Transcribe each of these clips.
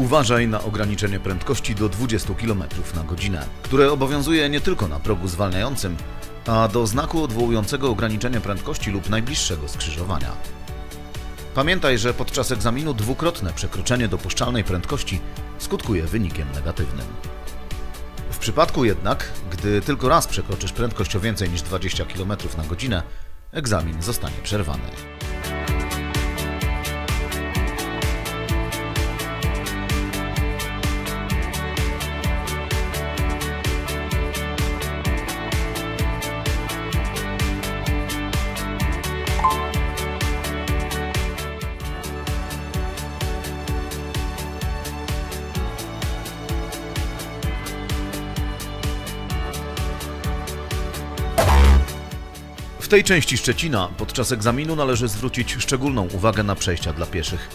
Uważaj na ograniczenie prędkości do 20 km na godzinę, które obowiązuje nie tylko na progu zwalniającym, a do znaku odwołującego ograniczenie prędkości lub najbliższego skrzyżowania. Pamiętaj, że podczas egzaminu dwukrotne przekroczenie dopuszczalnej prędkości skutkuje wynikiem negatywnym. W przypadku jednak, gdy tylko raz przekroczysz prędkość o więcej niż 20 km na godzinę, egzamin zostanie przerwany. Tej części Szczecina podczas egzaminu należy zwrócić szczególną uwagę na przejścia dla pieszych,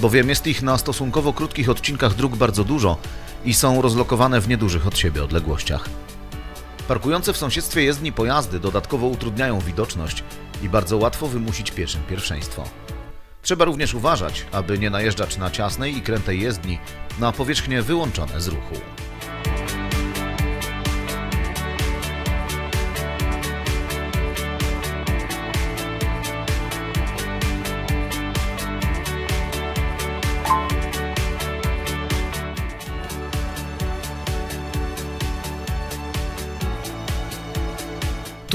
bowiem jest ich na stosunkowo krótkich odcinkach dróg bardzo dużo i są rozlokowane w niedużych od siebie odległościach. Parkujące w sąsiedztwie jezdni pojazdy dodatkowo utrudniają widoczność i bardzo łatwo wymusić pieszym pierwszeństwo. Trzeba również uważać, aby nie najeżdżać na ciasnej i krętej jezdni na powierzchnie wyłączone z ruchu.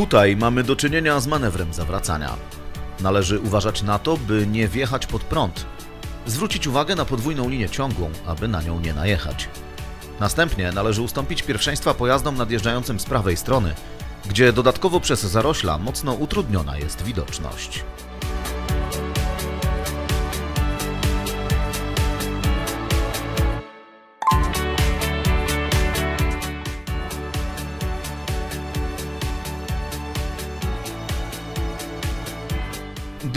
Tutaj mamy do czynienia z manewrem zawracania. Należy uważać na to, by nie wjechać pod prąd. Zwrócić uwagę na podwójną linię ciągłą, aby na nią nie najechać. Następnie należy ustąpić pierwszeństwa pojazdom nadjeżdżającym z prawej strony, gdzie dodatkowo przez zarośla mocno utrudniona jest widoczność.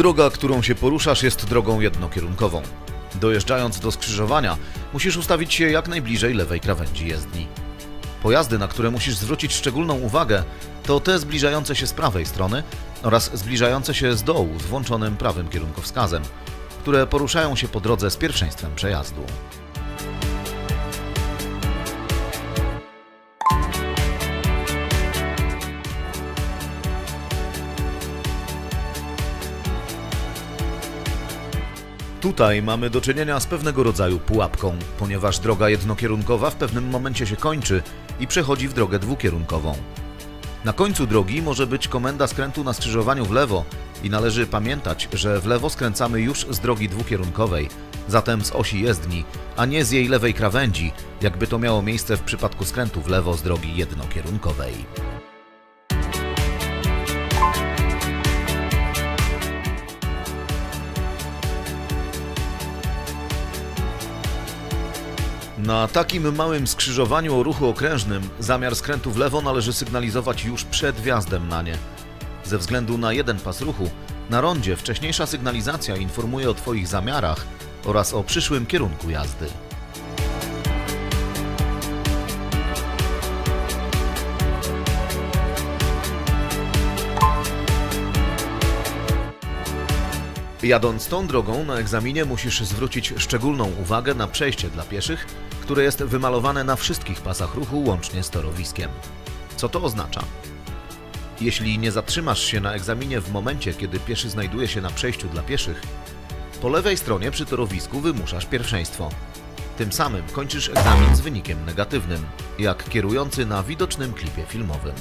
Droga, którą się poruszasz, jest drogą jednokierunkową. Dojeżdżając do skrzyżowania, musisz ustawić się jak najbliżej lewej krawędzi jezdni. Pojazdy, na które musisz zwrócić szczególną uwagę, to te zbliżające się z prawej strony oraz zbliżające się z dołu z włączonym prawym kierunkowskazem, które poruszają się po drodze z pierwszeństwem przejazdu. Tutaj mamy do czynienia z pewnego rodzaju pułapką, ponieważ droga jednokierunkowa w pewnym momencie się kończy i przechodzi w drogę dwukierunkową. Na końcu drogi może być komenda skrętu na skrzyżowaniu w lewo i należy pamiętać, że w lewo skręcamy już z drogi dwukierunkowej, zatem z osi jezdni, a nie z jej lewej krawędzi, jakby to miało miejsce w przypadku skrętu w lewo z drogi jednokierunkowej. Na takim małym skrzyżowaniu o ruchu okrężnym zamiar skrętu w lewo należy sygnalizować już przed wjazdem na nie. Ze względu na jeden pas ruchu, na rondzie wcześniejsza sygnalizacja informuje o Twoich zamiarach oraz o przyszłym kierunku jazdy. Jadąc tą drogą na egzaminie musisz zwrócić szczególną uwagę na przejście dla pieszych, które jest wymalowane na wszystkich pasach ruchu łącznie z torowiskiem. Co to oznacza? Jeśli nie zatrzymasz się na egzaminie w momencie, kiedy pieszy znajduje się na przejściu dla pieszych, po lewej stronie przy torowisku wymuszasz pierwszeństwo. Tym samym kończysz egzamin z wynikiem negatywnym, jak kierujący na widocznym klipie filmowym.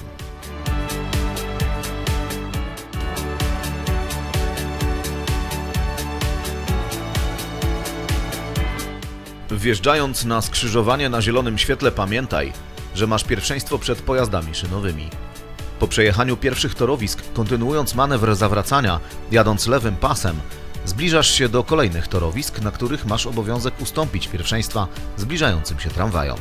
Wjeżdżając na skrzyżowanie na zielonym świetle pamiętaj, że masz pierwszeństwo przed pojazdami szynowymi. Po przejechaniu pierwszych torowisk, kontynuując manewr zawracania, jadąc lewym pasem, zbliżasz się do kolejnych torowisk, na których masz obowiązek ustąpić pierwszeństwa zbliżającym się tramwajom.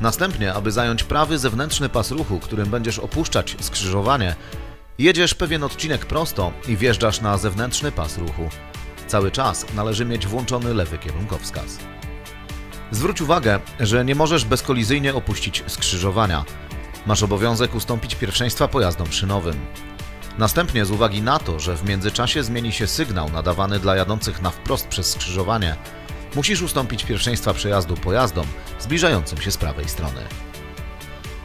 Następnie, aby zająć prawy zewnętrzny pas ruchu, którym będziesz opuszczać skrzyżowanie, jedziesz pewien odcinek prosto i wjeżdżasz na zewnętrzny pas ruchu. Cały czas należy mieć włączony lewy kierunkowskaz. Zwróć uwagę, że nie możesz bezkolizyjnie opuścić skrzyżowania. Masz obowiązek ustąpić pierwszeństwa pojazdom szynowym. Następnie, z uwagi na to, że w międzyczasie zmieni się sygnał nadawany dla jadących na wprost przez skrzyżowanie, musisz ustąpić pierwszeństwa przejazdu pojazdom zbliżającym się z prawej strony.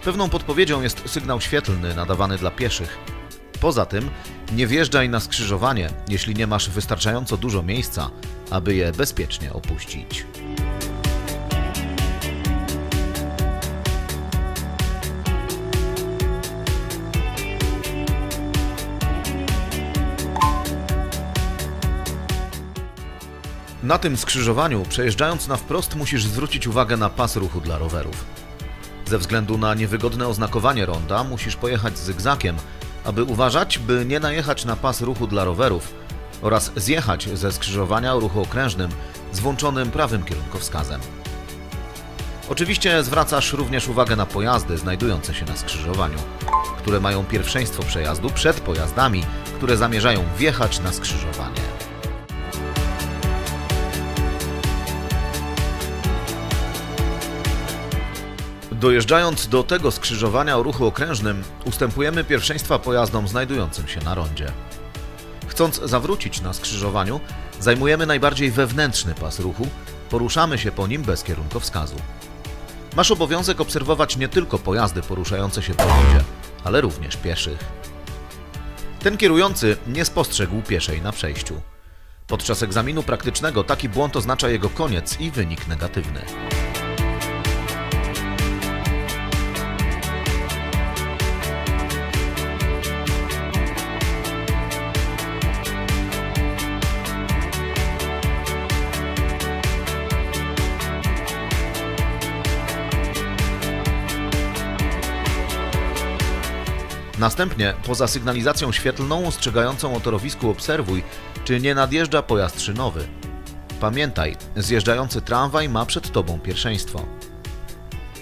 Pewną podpowiedzią jest sygnał świetlny nadawany dla pieszych. Poza tym, nie wjeżdżaj na skrzyżowanie, jeśli nie masz wystarczająco dużo miejsca, aby je bezpiecznie opuścić. Na tym skrzyżowaniu, przejeżdżając na wprost, musisz zwrócić uwagę na pas ruchu dla rowerów. Ze względu na niewygodne oznakowanie ronda, musisz pojechać zygzakiem, aby uważać, by nie najechać na pas ruchu dla rowerów oraz zjechać ze skrzyżowania o ruchu okrężnym z włączonym prawym kierunkowskazem. Oczywiście zwracasz również uwagę na pojazdy znajdujące się na skrzyżowaniu, które mają pierwszeństwo przejazdu przed pojazdami, które zamierzają wjechać na skrzyżowanie. Dojeżdżając do tego skrzyżowania o ruchu okrężnym, ustępujemy pierwszeństwa pojazdom znajdującym się na rondzie. Chcąc zawrócić na skrzyżowaniu, zajmujemy najbardziej wewnętrzny pas ruchu, poruszamy się po nim bez kierunkowskazu. Masz obowiązek obserwować nie tylko pojazdy poruszające się po rondzie, ale również pieszych. Ten kierujący nie spostrzegł pieszej na przejściu. Podczas egzaminu praktycznego taki błąd oznacza jego koniec i wynik negatywny. Następnie, poza sygnalizacją świetlną ostrzegającą o torowisku obserwuj, czy nie nadjeżdża pojazd szynowy. Pamiętaj, zjeżdżający tramwaj ma przed Tobą pierwszeństwo.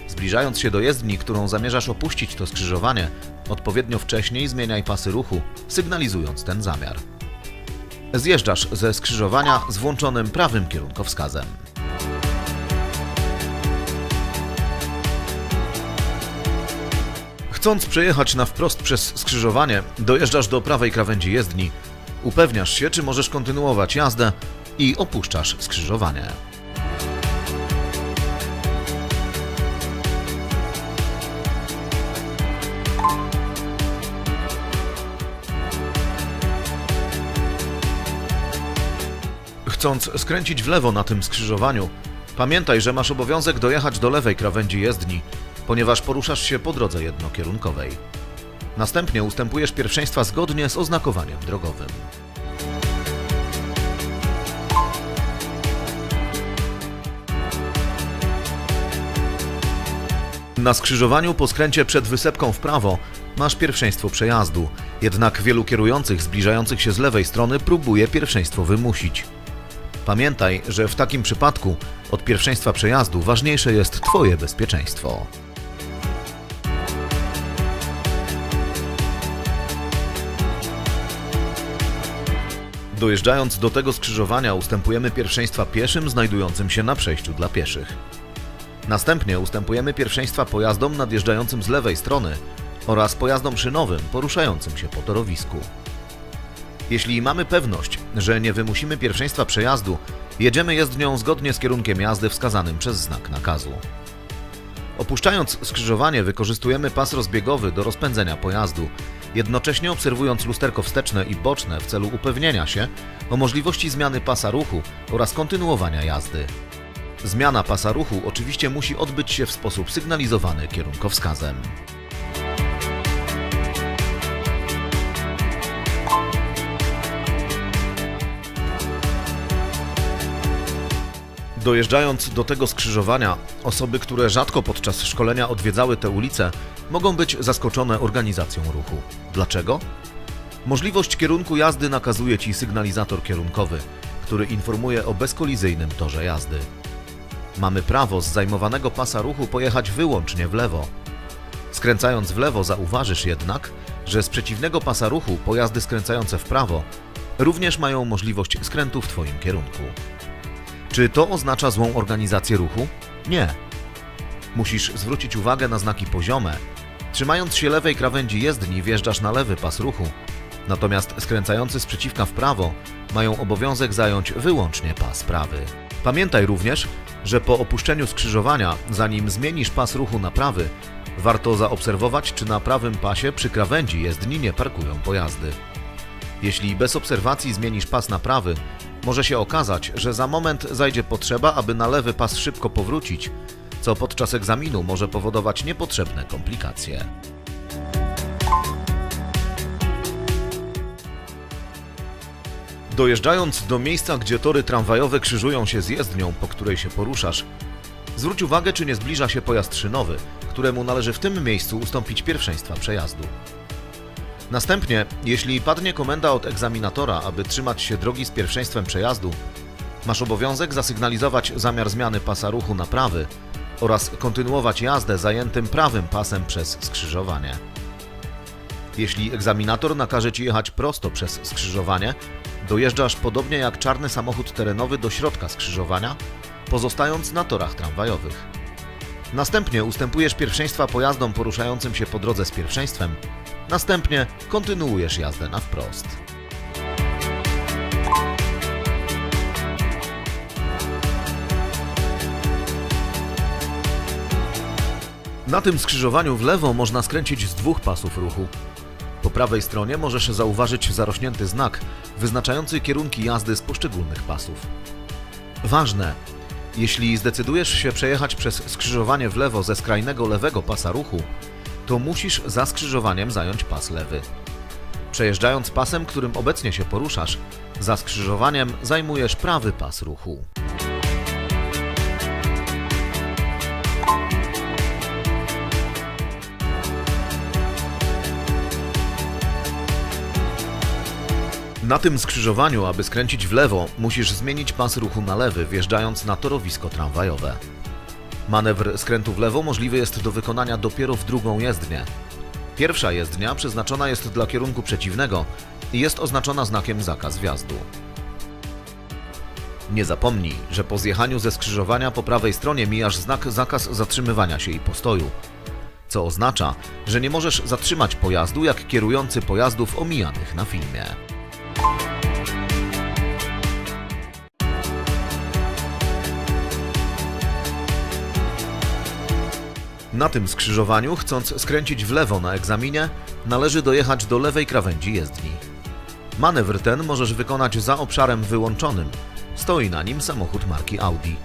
Zbliżając się do jezdni, którą zamierzasz opuścić to skrzyżowanie, odpowiednio wcześniej zmieniaj pasy ruchu, sygnalizując ten zamiar. Zjeżdżasz ze skrzyżowania z włączonym prawym kierunkowskazem. Chcąc przejechać na wprost przez skrzyżowanie, dojeżdżasz do prawej krawędzi jezdni, upewniasz się, czy możesz kontynuować jazdę i opuszczasz skrzyżowanie. Chcąc skręcić w lewo na tym skrzyżowaniu, pamiętaj, że masz obowiązek dojechać do lewej krawędzi jezdni, ponieważ poruszasz się po drodze jednokierunkowej. Następnie ustępujesz pierwszeństwa zgodnie z oznakowaniem drogowym. Na skrzyżowaniu po skręcie przed wysepką w prawo masz pierwszeństwo przejazdu, jednak wielu kierujących zbliżających się z lewej strony próbuje pierwszeństwo wymusić. Pamiętaj, że w takim przypadku od pierwszeństwa przejazdu ważniejsze jest Twoje bezpieczeństwo. Dojeżdżając do tego skrzyżowania ustępujemy pierwszeństwa pieszym znajdującym się na przejściu dla pieszych. Następnie ustępujemy pierwszeństwa pojazdom nadjeżdżającym z lewej strony oraz pojazdom szynowym poruszającym się po torowisku. Jeśli mamy pewność, że nie wymusimy pierwszeństwa przejazdu, jedziemy jezdnią zgodnie z kierunkiem jazdy wskazanym przez znak nakazu. Opuszczając skrzyżowanie wykorzystujemy pas rozbiegowy do rozpędzenia pojazdu, jednocześnie obserwując lusterko wsteczne i boczne w celu upewnienia się o możliwości zmiany pasa ruchu oraz kontynuowania jazdy. Zmiana pasa ruchu oczywiście musi odbyć się w sposób sygnalizowany kierunkowskazem. Dojeżdżając do tego skrzyżowania, osoby, które rzadko podczas szkolenia odwiedzały tę ulicę, mogą być zaskoczone organizacją ruchu. Dlaczego? Możliwość kierunku jazdy nakazuje Ci sygnalizator kierunkowy, który informuje o bezkolizyjnym torze jazdy. Mamy prawo z zajmowanego pasa ruchu pojechać wyłącznie w lewo. Skręcając w lewo zauważysz jednak, że z przeciwnego pasa ruchu pojazdy skręcające w prawo również mają możliwość skrętu w Twoim kierunku. Czy to oznacza złą organizację ruchu? Nie. Musisz zwrócić uwagę na znaki poziome. Trzymając się lewej krawędzi jezdni wjeżdżasz na lewy pas ruchu, natomiast skręcający z w prawo mają obowiązek zająć wyłącznie pas prawy. Pamiętaj również, że po opuszczeniu skrzyżowania, zanim zmienisz pas ruchu na prawy, warto zaobserwować, czy na prawym pasie przy krawędzi jezdni nie parkują pojazdy. Jeśli bez obserwacji zmienisz pas na prawy, może się okazać, że za moment zajdzie potrzeba, aby na lewy pas szybko powrócić, co podczas egzaminu może powodować niepotrzebne komplikacje. Dojeżdżając do miejsca, gdzie tory tramwajowe krzyżują się z jezdnią, po której się poruszasz, zwróć uwagę, czy nie zbliża się pojazd szynowy, któremu należy w tym miejscu ustąpić pierwszeństwa przejazdu. Następnie, jeśli padnie komenda od egzaminatora, aby trzymać się drogi z pierwszeństwem przejazdu, masz obowiązek zasygnalizować zamiar zmiany pasa ruchu na prawy oraz kontynuować jazdę zajętym prawym pasem przez skrzyżowanie. Jeśli egzaminator nakaże ci jechać prosto przez skrzyżowanie, dojeżdżasz podobnie jak czarny samochód terenowy do środka skrzyżowania, pozostając na torach tramwajowych. Następnie ustępujesz pierwszeństwa pojazdom poruszającym się po drodze z pierwszeństwem, następnie kontynuujesz jazdę na wprost. Na tym skrzyżowaniu w lewo można skręcić z dwóch pasów ruchu. Po prawej stronie możesz zauważyć zarośnięty znak wyznaczający kierunki jazdy z poszczególnych pasów. Ważne! Jeśli zdecydujesz się przejechać przez skrzyżowanie w lewo ze skrajnego lewego pasa ruchu, to musisz za skrzyżowaniem zająć pas lewy. Przejeżdżając pasem, którym obecnie się poruszasz, za skrzyżowaniem zajmujesz prawy pas ruchu. Na tym skrzyżowaniu, aby skręcić w lewo, musisz zmienić pas ruchu na lewy, wjeżdżając na torowisko tramwajowe. Manewr skrętu w lewo możliwy jest do wykonania dopiero w drugą jezdnię. Pierwsza jezdnia przeznaczona jest dla kierunku przeciwnego i jest oznaczona znakiem zakaz wjazdu. Nie zapomnij, że po zjechaniu ze skrzyżowania po prawej stronie mijasz znak zakaz zatrzymywania się i postoju, co oznacza, że nie możesz zatrzymać pojazdu jak kierujący pojazdów omijanych na filmie. Na tym skrzyżowaniu, chcąc skręcić w lewo na egzaminie, należy dojechać do lewej krawędzi jezdni. Manewr ten możesz wykonać za obszarem wyłączonym. Stoi na nim samochód marki Audi.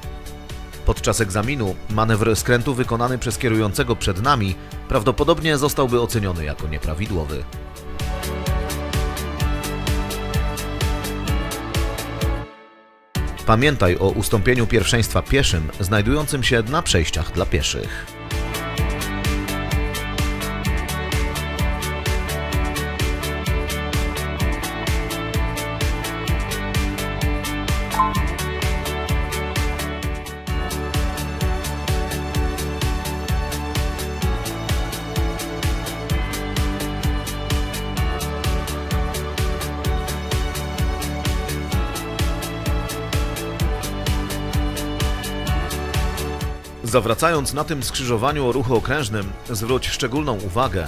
Podczas egzaminu manewr skrętu wykonany przez kierującego przed nami prawdopodobnie zostałby oceniony jako nieprawidłowy. Pamiętaj o ustąpieniu pierwszeństwa pieszym znajdującym się na przejściach dla pieszych. Zawracając na tym skrzyżowaniu o ruchu okrężnym, zwróć szczególną uwagę,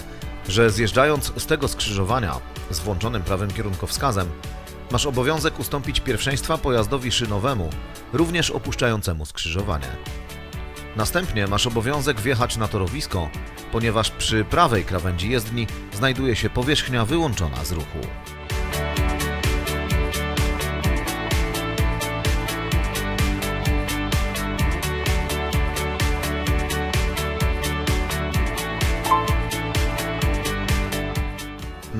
że zjeżdżając z tego skrzyżowania z włączonym prawym kierunkowskazem, masz obowiązek ustąpić pierwszeństwa pojazdowi szynowemu, również opuszczającemu skrzyżowanie. Następnie masz obowiązek wjechać na torowisko, ponieważ przy prawej krawędzi jezdni znajduje się powierzchnia wyłączona z ruchu.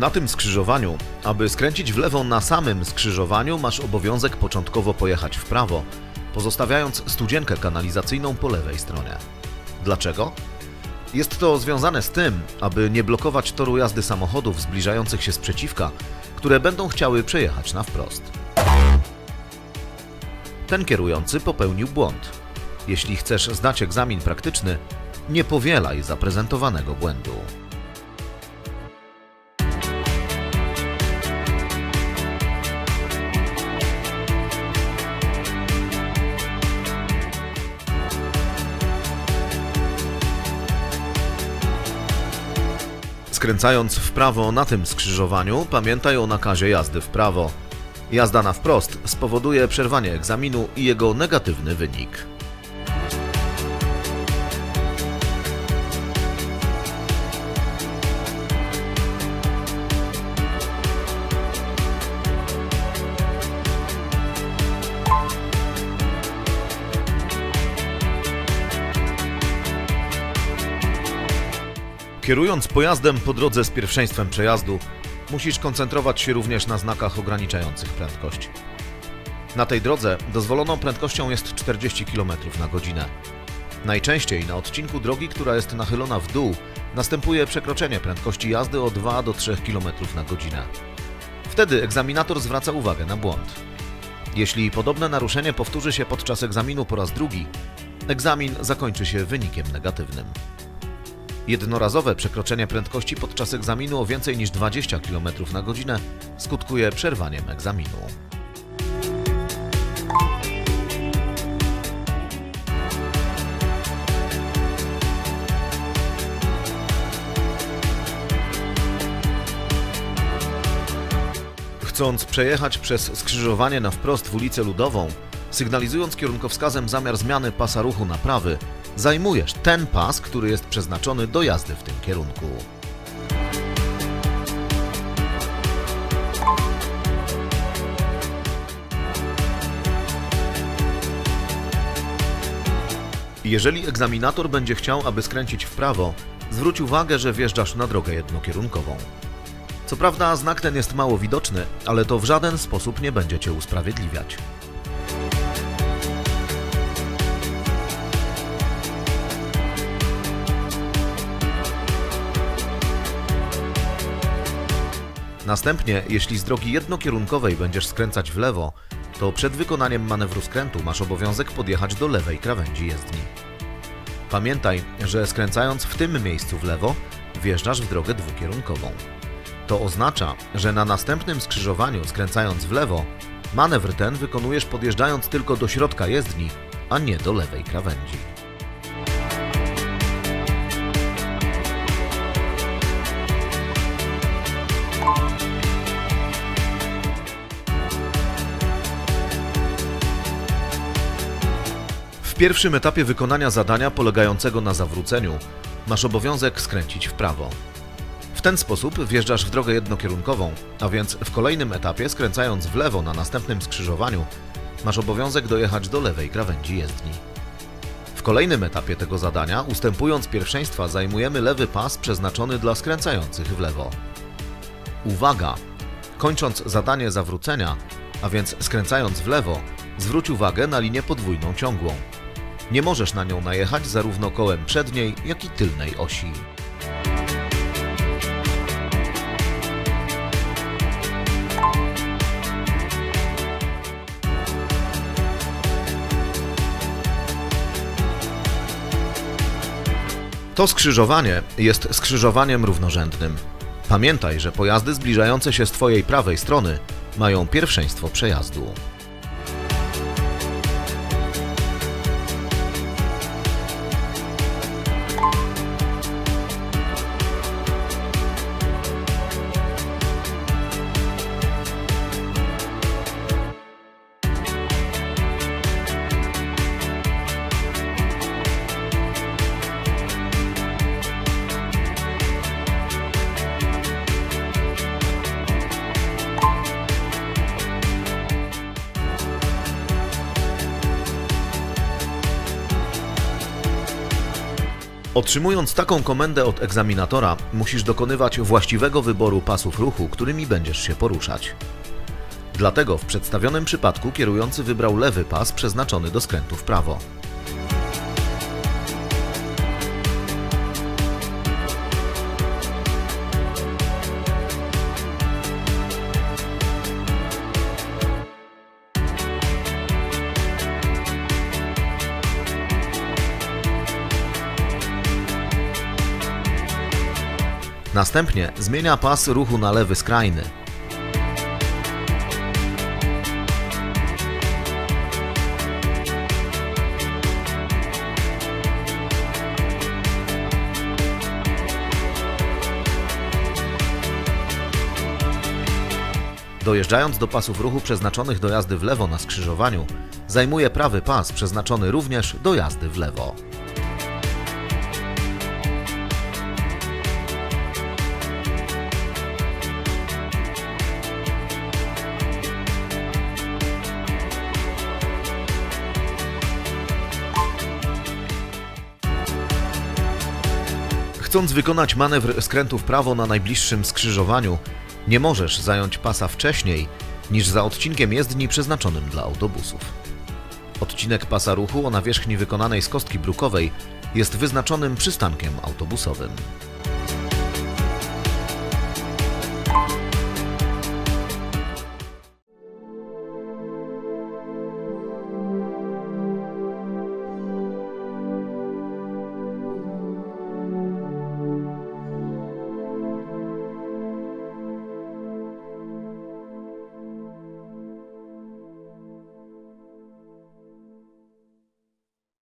Na tym skrzyżowaniu, aby skręcić w lewo na samym skrzyżowaniu, masz obowiązek początkowo pojechać w prawo, pozostawiając studzienkę kanalizacyjną po lewej stronie. Dlaczego? Jest to związane z tym, aby nie blokować toru jazdy samochodów zbliżających się z przeciwka, które będą chciały przejechać na wprost. Ten kierujący popełnił błąd. Jeśli chcesz zdać egzamin praktyczny, nie powielaj zaprezentowanego błędu. Skręcając w prawo na tym skrzyżowaniu, pamiętaj o nakazie jazdy w prawo. Jazda na wprost spowoduje przerwanie egzaminu i jego negatywny wynik. Kierując pojazdem po drodze z pierwszeństwem przejazdu, musisz koncentrować się również na znakach ograniczających prędkość. Na tej drodze dozwoloną prędkością jest 40 km na godzinę. Najczęściej na odcinku drogi, która jest nachylona w dół, następuje przekroczenie prędkości jazdy o 2 do 3 km na godzinę. Wtedy egzaminator zwraca uwagę na błąd. Jeśli podobne naruszenie powtórzy się podczas egzaminu po raz drugi, egzamin zakończy się wynikiem negatywnym. Jednorazowe przekroczenie prędkości podczas egzaminu o więcej niż 20 km na godzinę skutkuje przerwaniem egzaminu. Chcąc przejechać przez skrzyżowanie na wprost w ulicę Ludową, sygnalizując kierunkowskazem zamiar zmiany pasa ruchu na prawy, zajmujesz ten pas, który jest przeznaczony do jazdy w tym kierunku. Jeżeli egzaminator będzie chciał, aby skręcić w prawo, zwróć uwagę, że wjeżdżasz na drogę jednokierunkową. Co prawda znak ten jest mało widoczny, ale to w żaden sposób nie będzie Cię usprawiedliwiać. Następnie, jeśli z drogi jednokierunkowej będziesz skręcać w lewo, to przed wykonaniem manewru skrętu masz obowiązek podjechać do lewej krawędzi jezdni. Pamiętaj, że skręcając w tym miejscu w lewo, wjeżdżasz w drogę dwukierunkową. To oznacza, że na następnym skrzyżowaniu skręcając w lewo, manewr ten wykonujesz podjeżdżając tylko do środka jezdni, a nie do lewej krawędzi. Pierwszym etapie wykonania zadania polegającego na zawróceniu masz obowiązek skręcić w prawo. W ten sposób wjeżdżasz w drogę jednokierunkową, a więc w kolejnym etapie, skręcając w lewo na następnym skrzyżowaniu, masz obowiązek dojechać do lewej krawędzi jezdni. W kolejnym etapie tego zadania, ustępując pierwszeństwa, zajmujemy lewy pas przeznaczony dla skręcających w lewo. Uwaga! Kończąc zadanie zawrócenia, a więc skręcając w lewo, zwróć uwagę na linię podwójną ciągłą. Nie możesz na nią najechać zarówno kołem przedniej, jak i tylnej osi. To skrzyżowanie jest skrzyżowaniem równorzędnym. Pamiętaj, że pojazdy zbliżające się z Twojej prawej strony mają pierwszeństwo przejazdu. Otrzymując taką komendę od egzaminatora, musisz dokonywać właściwego wyboru pasów ruchu, którymi będziesz się poruszać. Dlatego w przedstawionym przypadku kierujący wybrał lewy pas przeznaczony do skrętu w prawo. Następnie zmienia pas ruchu na lewy skrajny. Dojeżdżając do pasów ruchu przeznaczonych do jazdy w lewo na skrzyżowaniu, zajmuje prawy pas przeznaczony również do jazdy w lewo. Chcąc wykonać manewr skrętu w prawo na najbliższym skrzyżowaniu, nie możesz zająć pasa wcześniej niż za odcinkiem jezdni przeznaczonym dla autobusów. Odcinek pasa ruchu o nawierzchni wykonanej z kostki brukowej jest wyznaczonym przystankiem autobusowym.